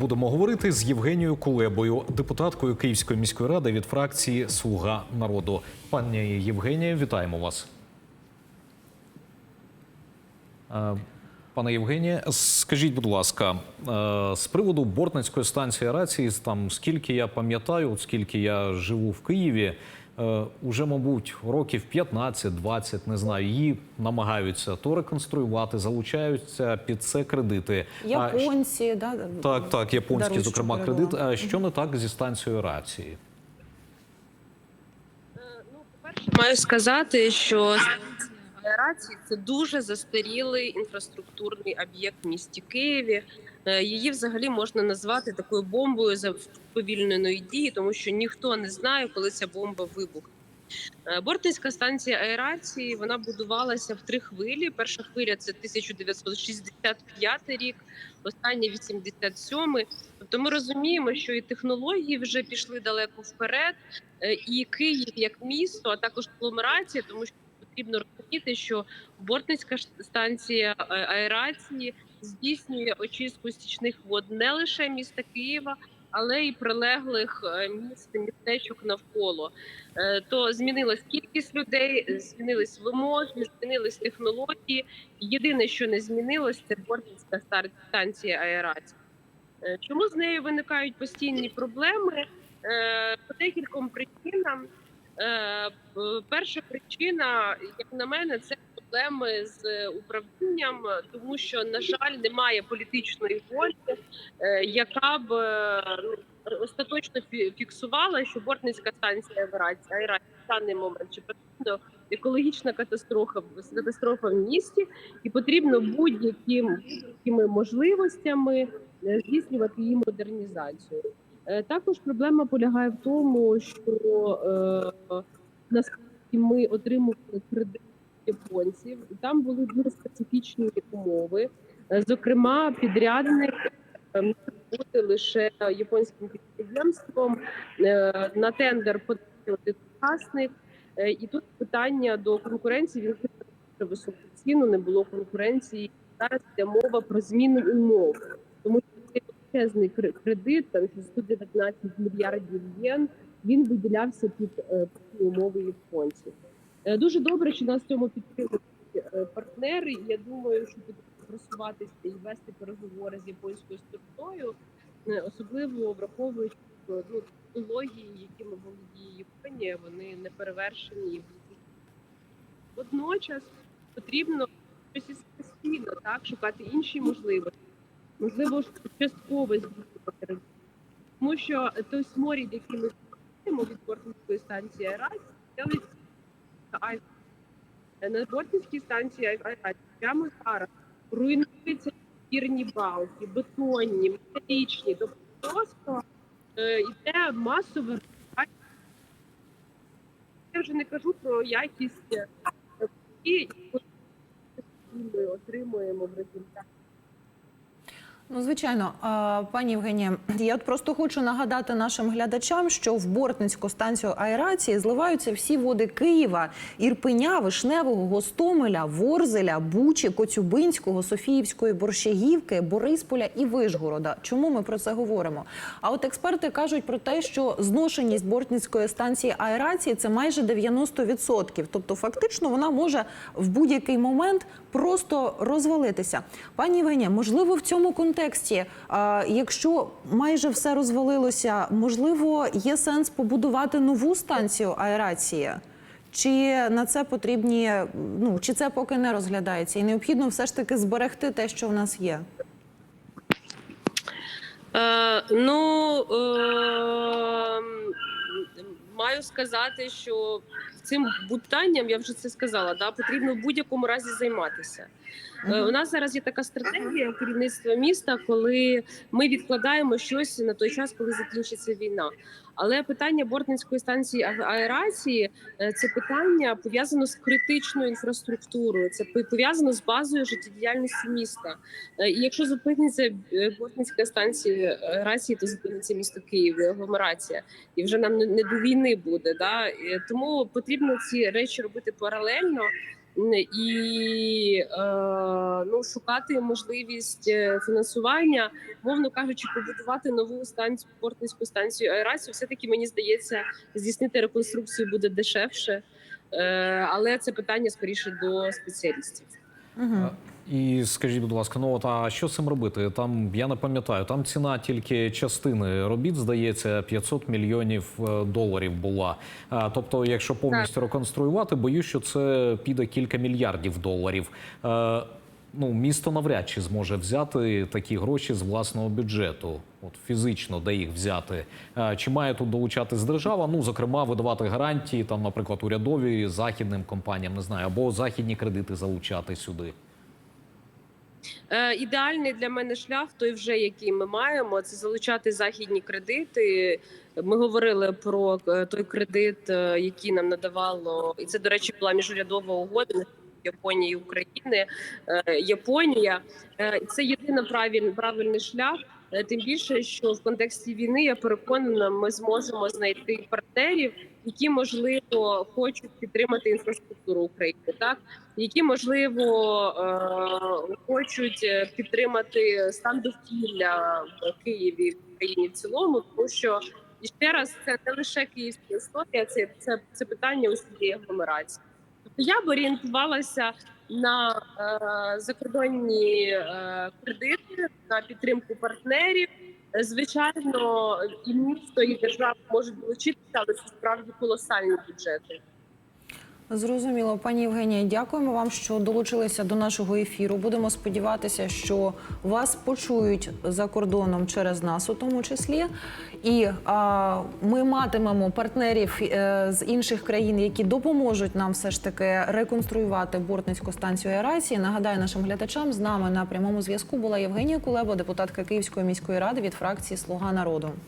Будемо говорити з Євгенією Кулебою, депутаткою Київської міської ради від фракції Слуга народу. Пані Євгенія, вітаємо вас. Е, Пане Євгенія, скажіть, будь ласка, е, з приводу Бортницької станції рації, там скільки я пам'ятаю, скільки я живу в Києві, уже, мабуть, років 15-20, не знаю, її намагаються то реконструювати, залучаються під це кредити. А Японці, да? так, так, дарують, зокрема, кредит. А що не так зі станцією рації? Ну, по-перше, маю сказати, що станція аерації це дуже застарілий інфраструктурний об'єкт в місті Києві. Е, Її взагалі можна назвати такою бомбою за повільненої дії, тому що ніхто не знає, коли ця бомба вибухне. Е, Бортницька станція аерації вона будувалася в три хвилі. Перша хвиля це 1965 рік, остання 87 Тобто ми розуміємо, що і технології вже пішли далеко вперед, е, і Київ як місто, а також агломерація, тому що потрібно розуміти, що Бортницька станція аерації здійснює очистку стічних вод не лише міста Києва, але й прилеглих е, міст містечок навколо. Е, То змінилась кількість людей, змінились вимоги, змінились технології. Єдине, що не змінилось, це Бортницька станція аерації. Е, Чому з нею виникають постійні проблеми? По декільком причинам. Перша причина, як на мене, це проблеми з управлінням, тому що, на жаль, немає політичної волі, е, яка б е, ну, остаточно фіксувала, що Бортницька станція аерації в даний момент чи потрібно екологічна катастрофа катастрофа в місті, і потрібно будь-яким будь-якими можливостями е, здійснювати її модернізацію. Е, Також проблема полягає в тому, що е, насправді ми отримували кредит японців, і там були дуже специфічні умови. Е, Зокрема, підрядник е, міг бути лише японським підприємством. Е, На тендер подати власник. Е, І тут питання до конкуренції. Він дуже високу ціну, не було конкуренції. Зараз йде мова про зміну умов, тому що цей величезний кре- кредит, там 119 мільярдів єн, він виділявся під ці умови японців. Е, Дуже добре, що нас в цьому підтримують е, партнери. Я думаю, що просуватися і вести переговори з японською стороною, е, особливо враховуючи ну, технології, якими володіє Японія, вони не перевершені. Водночас потрібно щось постійно так шукати інші можливості, можливо, частково здійснювати. Тому що той сморід, який ми від Бортницької станції аерації, стелиться на Бортницькій станції аерації прямо зараз руйнуються гірні балки, бетонні, металічні, тобто просто е, йде масове. Я вже не кажу про якість е, і яку ми отримуємо в результаті. Ну, звичайно, пані Євгенія, я просто хочу нагадати нашим глядачам, що в Бортницьку станцію аерації зливаються всі води Києва, Ірпеня, Вишневого, Гостомеля, Ворзеля, Бучі, Коцюбинського, Софіївської, Борщагівки, Борисполя і Вишгорода. Чому ми про це говоримо? А от експерти кажуть про те, що зношеність Бортницької станції аерації це майже 90%. Тобто, фактично, вона може в будь-який момент просто розвалитися. Пані Євгенія, можливо, в цьому контексті, а, якщо майже все розвалилося, можливо, є сенс побудувати нову станцію аерації? Чи на це потрібні, ну чи це поки не розглядається, і необхідно все ж таки зберегти те, що в нас є? Е, ну е, маю сказати, що цим питанням я вже це сказала. Да, потрібно в будь-якому разі займатися. Е, У нас зараз є така стратегія керівництва міста, коли ми відкладаємо щось на той час, коли закінчиться війна. Але питання бортницької станції аерації е, це питання пов'язано з критичною інфраструктурою. Це пов'язано з базою життєдіяльності міста. Е, І якщо зупиниться е, Бортницька станція аерації, то зупиниться місто Київ, агломерація, і вже нам не до війни буде. Да? Тому потрібно ці речі робити паралельно. І е, ну, шукати можливість е, фінансування, мовно кажучи, побудувати нову станцію, портницьку станцію аерацію. Все таки мені здається, здійснити реконструкцію буде дешевше, е, але це питання скоріше до спеціалістів. Угу. І скажіть, будь ласка, ну от а що з цим робити? Там я не пам'ятаю, там ціна тільки частини робіт, здається, 500 мільйонів е, доларів була. А, тобто, якщо повністю реконструювати, боюсь, що це піде кілька мільярдів доларів. Ну, місто навряд чи зможе взяти такі гроші з власного бюджету, от фізично, де їх взяти. Е, Чи має тут долучатись держава? Ну, зокрема, видавати гарантії, там, наприклад, урядові західним компаніям, не знаю, або західні кредити залучати сюди. Е, ідеальний для мене шлях, той вже який ми маємо, це залучати західні кредити. Ми говорили про е, той кредит, який нам надавало, і це, до речі, була міжурядова угода Японії і України. Е, Японія Е, це єдиний правильний правильний шлях. Е, Тим більше, що в контексті війни я переконана, ми зможемо знайти партнерів, які можливо хочуть підтримати інфраструктуру України, так які можливо хочуть підтримати стан довкілля в Києві в Україні в цілому, тому що і ще раз це не лише київська історія, це, це, це питання усієї агломерації. Я б орієнтувалася на е, закордонні е, кредити, на підтримку партнерів. Звичайно, і місто, і держава можуть долучитися, але це справді колосальні бюджети. Зрозуміло, пані Євгенія, дякуємо вам, що долучилися до нашого ефіру. Будемо сподіватися, що вас почують за кордоном через нас, у тому числі. І а, ми матимемо партнерів е, з інших країн, які допоможуть нам все ж таки реконструювати бортницьку станцію аерації. Нагадаю нашим глядачам, з нами на прямому зв'язку була Євгенія Кулеба, депутатка Київської міської ради від фракції Слуга народу.